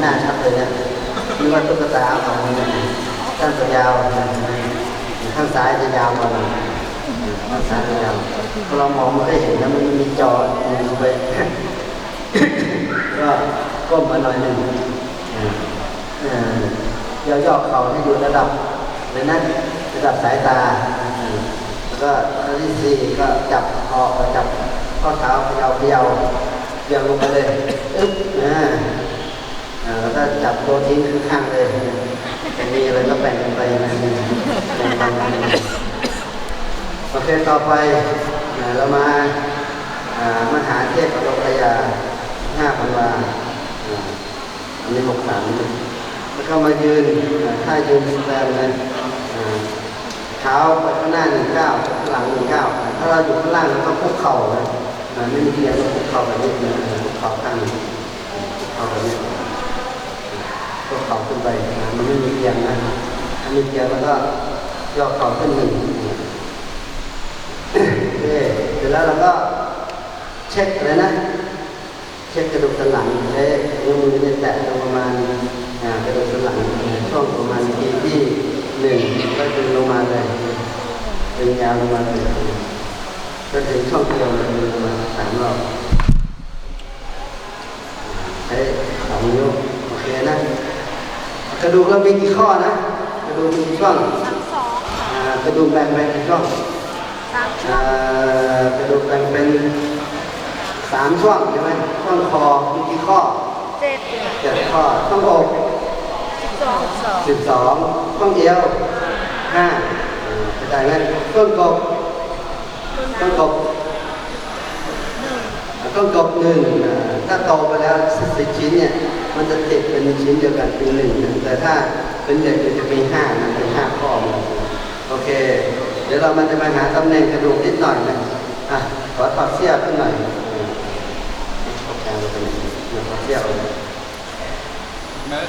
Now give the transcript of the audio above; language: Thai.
หน้าชัดเลยเนี่ยนึกว่าตุ๊กตาของมันเนี่ยข้างยาวข้างซ้ายจะยาวกว่าหน่อยข้างซ้ายจะยาวเรามองไม่ได้เห็นนะมันมีจอดูไปก็ก้มมาหน่อยหนึ่งอ่าอ่าย่อๆเขาให้อยู่ระดับเลยนะระดับสายตาแล้วก็อันที่สี่ก็จับออกจับข้อเท้าเขยาเขยาเขยาลงไปเลยอึ๊บอ่าอ่าแล้วก็จับตัว ทิ้งข้างๆเลยจะมีอะไรก็แบ่งกันไปนะแบ่งกันไปโอเคต่อไปเรามาามหาเทพปฐมยาห้าพันวาอ่าอันนี้หกสามแล้วก็มายืนอ่าท่ายืนแรงเลยอ่าเท้าไปข้างหน้าหนึ่งเก้าหลังหนึ่งเก้าถ้าเราอยู่ข้างล่างเราก็คุกเข่านะไม่มีเพียงเราคุกเข่าแบบนี้นะคุกเข่าข้างหนึ่งคุกเข่าแบบนี้ ขึ้นไปมันไม่มีเพียงนะถ้ามีเพียงแล้วก็ย่อเข่าขึ้นหนึ่งโอเคเสร็จแล้วเราก็เช็คอะไรนะ เช็คกระดูกสันหลังใช้นิ้วมือเนี่ยแตะลงประมาณกระดูกสันหลังช่วงประมาณทีที่หนึ่งก็ดึงลงมาเลยดึงยาวลงมาเลยก็ถึงช่องเดียวเลยดึงลงมาสามรอบใช้สองนิ้วโอเคนะ กระดูกเรามีกี่ข้อนะกระดูกมีกี่ช่องสามสองค่ะอ่ากระดูกแบ่งเป็นกี่ช่องสามช่วอ่างกระดูกแบ่งเป็นสามช่วงใช่ไหมช่วงคอมีกี่ข้อเจ็ดเจ็ดข้อช่องอกสิบสองสองสิบสองช่องเอวห้าอ่าเข้าใจไหมต้นกบต้นกบอ่าต้นกบหนึ่งอ่าถ้าโตไปแล้วสิบชิ้นเนี่ย มันจะติดเป็นชิ้นเดียวกันเป็นหนึ่งนะแต่ถ้าเป็นเด็กมันจะมีห้านะเป็นห้าข้อมดโอเค เดี๋ยวเรามันจะมาหาตำแหน่งกระดูกนิดหน่อยนะอะขอถอดเสื้อขึ้นหน่อยอ่าเอาแกนมาตรงนี้ถอดเสื้อเอาเลยแม่